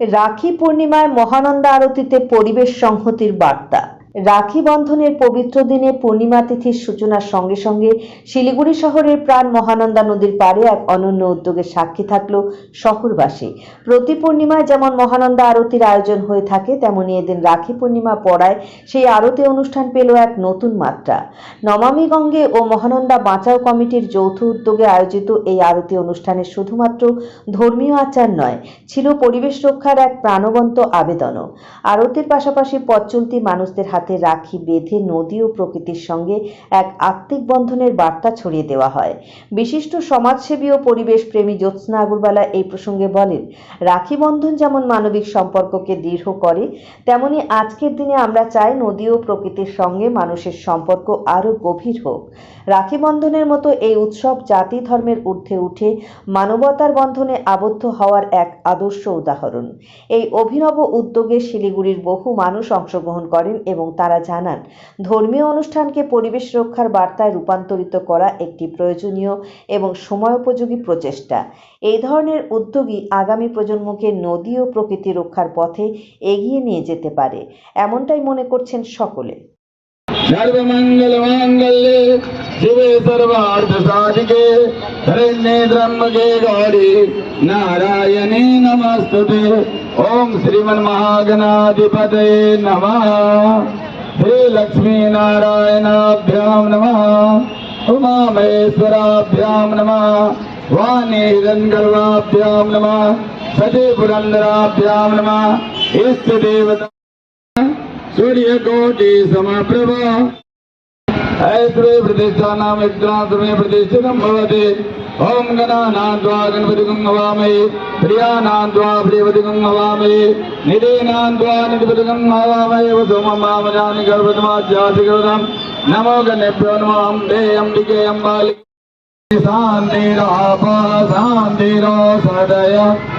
রাখি পূর্ণিমায় মহানন্দা আরতিতে পরিবেশ সংহতির বার্তা। রাখি বন্ধনের পবিত্র দিনে পূর্ণিমা তিথির সূচনার সঙ্গে সঙ্গে শিলিগুড়ি শহরের প্রাণ মহানন্দা নদীর পাড়ে এক অনন্য উদ্যোগের সাক্ষী থাকল শহরবাসী। প্রতি পূর্ণিমায় যেমন মহানন্দা আরতির আয়োজন হয়ে থাকে, তেমনি এদিন রাখি পূর্ণিমা পড়ায় সেই আরতি অনুষ্ঠান পেল এক নতুন মাত্রা। নমামি গঙ্গে ও মহানন্দা বাঁচাও কমিটির যৌথ উদ্যোগে আয়োজিত এই আরতি অনুষ্ঠানে শুধুমাত্র ধর্মীয় আচার নয়, ছিল পরিবেশ রক্ষার এক প্রাণবন্ত আবেদনও। আরতির পাশাপাশি পথ মানুষদের হাতে রাখি বেঁধে নদী ও প্রকৃতির সঙ্গে এক আত্মিক বন্ধনের বার্তা ছড়িয়ে দেওয়া হয়। বিশিষ্ট সমাজসেবী ও পরিবেশ প্রেমী জ্যোৎস্না আগরওয়ালা এই প্রসঙ্গে বলেন, রাখি বন্ধন যেমন মানবিক সম্পর্ককে দৃঢ় করে, তেমনি আজকের দিনে আমরা চাই নদী ও প্রকৃতির সঙ্গে মানুষের সম্পর্ক আরও গভীর হোক। রাখি বন্ধনের মতো এই উৎসব জাতি ধর্মের ঊর্ধ্বে উঠে মানবতার বন্ধনে আবদ্ধ হওয়ার এক আদর্শ উদাহরণ। এই অভিনব উদ্যোগে শিলিগুড়ির বহু মানুষ অংশগ্রহণ করেন এবং তারা জানান, ধর্মীয় অনুষ্ঠানকে পরিবেশ রক্ষার বার্তায় রূপান্তরিত করা একটি প্রয়োজনীয় এবং সময়োপযোগী প্রচেষ্টা। এই ধরনের উদ্যোগই আগামী প্রজন্মকে নদী ও প্রকৃতি রক্ষার পথে এগিয়ে নিয়ে যেতে পারে, এমনটাই মনে করছেন সকলে। সর্বমঙ্গল শিবে হরে গৌরী নারায়ণী ఓం శ్రీమన్మహాగణాధిపతయ నమ శ్రీ లక్ష్మీనారాయణాభ్యాం నమ ఉమామహేశ్వరాభ్యాం నమ వాణీరంగర్వాభ్యాం నమ సతీపురంధరాభ్యాం నమ ఇష్టదేవత సూర్యకోటి సమప్రభ ఐశ్వర్య ప్రతిష్టానం యజ్ఞాశ్రమే ప్రతిష్ఠితం భవతి ఓం గణానాద్వా గణపతిగం హవామే ప్రియానాద్వా ప్రియపతిగం హవామే నిధీనాద్వా నిధిపతిగం హవామే వసుమమామజాని గర్భమాధ్యాసి గౌరం నమో గణేభ్యో నమో అంబే అంబికే అంబాలి శాంతిరాప శాంతిరో సదయ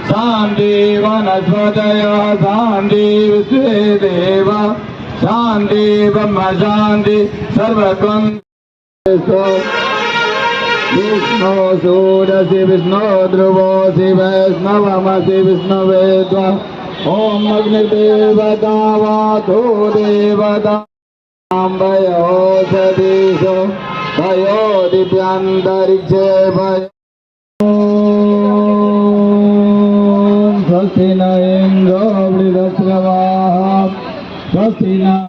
శాంతి వనస్వదయ శాంతి విశ్వే దేవ శాంతి బ్రహ్మ శాంతి సర్వత్వం. विष्णु सूरसि विष्णु ध्रुवोऽसि वैष्णवमसि विष्णवे त्वा ॐ अग्निदेवता वातो देवता भयो सदीशो भयो स्वस्ति न इन्द्रो वृदस्रवाः स्वस्ति न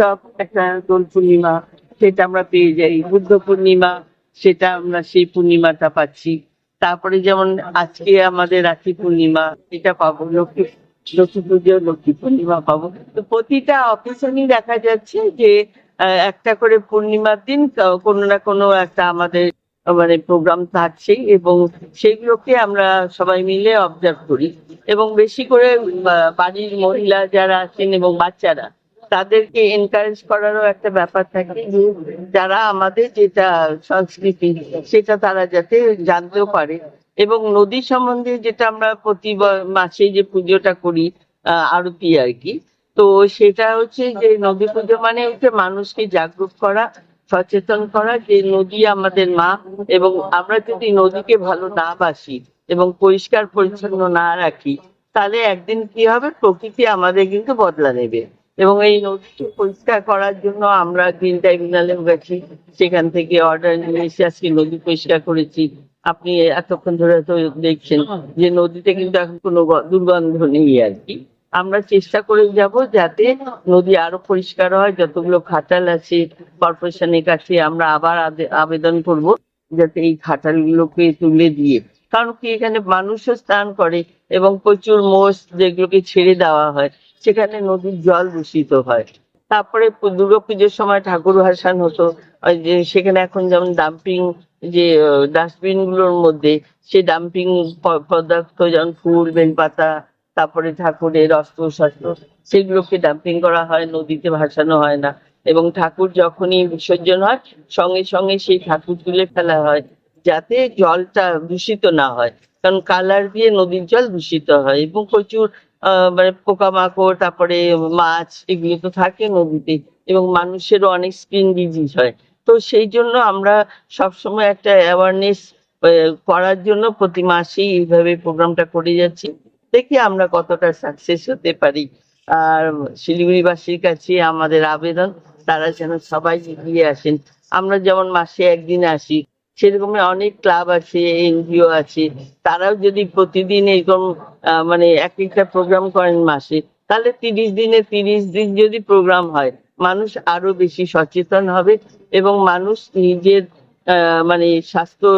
সব একটা দোল পূর্ণিমা, সেটা আমরা পেয়ে যাই। বুদ্ধ পূর্ণিমা, সেটা আমরা সেই পূর্ণিমাটা পাচ্ছি। তারপরে যেমন আজকে আমাদের রাখি পূর্ণিমা, এটা পাবো, লক্ষ্মী লক্ষ্মী পুজো, লক্ষ্মী পূর্ণিমা পাবো। তো প্রতিটা অকেশনই দেখা যাচ্ছে যে একটা করে পূর্ণিমার দিন কোনো না কোনো একটা আমাদের মানে প্রোগ্রাম থাকছে এবং সেগুলোকে আমরা সবাই মিলে অবজার্ভ করি। এবং বেশি করে বাড়ির মহিলা যারা আছেন এবং বাচ্চারা তাদেরকে এনকারেজ করারও একটা ব্যাপার থাকে যে যারা আমাদের যেটা সংস্কৃতি, সেটা তারা যাতে জানতেও পারে। এবং নদী সম্বন্ধে যেটা আমরা প্রতি মাসে যে পুজোটা করি আরতি আর কি, তো সেটা হচ্ছে যে নদী পুজো মানে হচ্ছে মানুষকে জাগরুক করা, সচেতন করা যে নদী আমাদের মা এবং আমরা যদি নদীকে ভালো না বাসি এবং পরিষ্কার পরিচ্ছন্ন না রাখি, তাহলে একদিন কি হবে? প্রকৃতি আমাদের কিন্তু বদলা নেবে এবং এই নদীকে পরিষ্কার করার জন্য আমরা গ্রিন ট্রাইব্যুনালেও গেছি সেখান থেকে অর্ডার নিয়ে এসে আজকে নদী পরিষ্কার করেছি। আপনি এতক্ষণ ধরে তো দেখছেন যে নদীতে কিন্তু এখন কোনো দুর্গন্ধ নেই আর কি। আমরা চেষ্টা করে যাব যাতে নদী আরও পরিষ্কার হয়, যতগুলো খাটাল আছে কর্পোরেশনের কাছে আমরা আবার আবেদন করব যাতে এই খাটালগুলোকে তুলে দিয়ে কারণ কি? এখানে মানুষও স্নান করে এবং প্রচুর মোষ যেগুলোকে ছেড়ে দেওয়া হয়, সেখানে নদীর জল দূষিত হয়। তারপরে পু- দুর্গাপুজোর সময় ঠাকুর ভাসান হতো যে সেখানে এখন যেমন ডাম্পিং যে ডাস্টবিনগুলোর মধ্যে সেই ডাম্পিং পদার্থ যেমন ফুল, বেলপাতা, তারপরে ঠাকুরের অস্ত্র শস্ত্র সেগুলোকে ডাম্পিং করা হয়, নদীতে ভাসানো হয় না। এবং ঠাকুর যখনই বিসর্জন হয়, সঙ্গে সঙ্গে সেই ঠাকুর তুলে ফেলা হয়। যাতে জলটা দূষিত না হয়। কারণ কালার দিয়ে নদীর জল দূষিত হয় এবং প্রচুর মানে পোকামাকড়, তারপরে মাছ, এগুলো তো থাকে নদীতে এবং মানুষেরও অনেক স্কিন ডিজিজ হয়। তো সেই জন্য আমরা সবসময় একটা অ্যাওয়ারনেস করার জন্য প্রতি মাসেই এইভাবে প্রোগ্রামটা করে যাচ্ছি। দেখি আমরা কতটা সাকসেস হতে পারি। আর শিলিগুড়িবাসীর কাছে আমাদের আবেদন, তারা যেন সবাই এগিয়ে আসেন। আমরা যেমন মাসে একদিন আসি সেরকম অনেক ক্লাব আছে, এনজিও আছে, তারাও যদি প্রতিদিন এরকম মানে এক একটা প্রোগ্রাম করেন মাসে, তাহলে তিরিশ দিনে তিরিশ দিন যদি প্রোগ্রাম হয়, মানুষ আরও বেশি সচেতন হবে এবং মানুষ নিজের মানে স্বাস্থ্য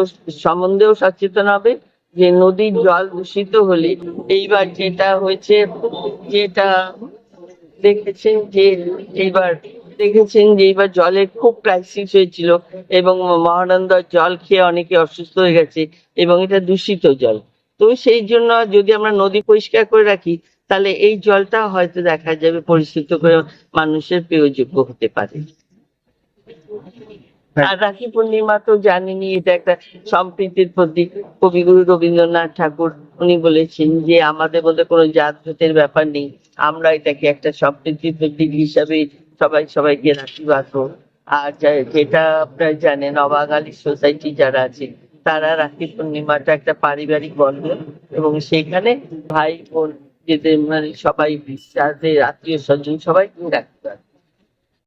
সম্বন্ধেও সচেতন হবে যে নদীর জল দূষিত হলে এইবার যেটা হয়েছে, যেটা দেখেছেন যে এইবার দেখেছেন যে এইবার জলের খুব ক্রাইসিস হয়েছিল এবং মহানন্দার জল খেয়ে অনেকে অসুস্থ হয়ে গেছে এবং এটা দূষিত জল। তো সেই জন্য যদি আমরা নদী পরিষ্কার করে রাখি তাহলে এই জলটা হয়তো দেখা যাবে পরিশুদ্ধ করে মানুষের পেয়যোগ্য হতে পারে। আর রাখি পূর্ণিমা তো জানেনই এটা একটা সম্প্রীতির প্রতীক। কবিগুরু রবীন্দ্রনাথ ঠাকুর উনি বলেছেন যে আমাদের মধ্যে কোনো জাত ভেদের ব্যাপার নেই। আমরা এটাকে একটা সম্প্রীতির প্রতীক হিসাবে সবাই সবাইকে রাখি বাঁধবো আর যেটা আপনারা জানেন, অবাঙালি সোসাইটি যারা আছে, তারা রাখি পূর্ণিমাটা একটা পারিবারিক বন্ধ এবং সেখানে ভাই বোন যেদের মানে সবাই যাদের আত্মীয় স্বজন সবাই রাখি।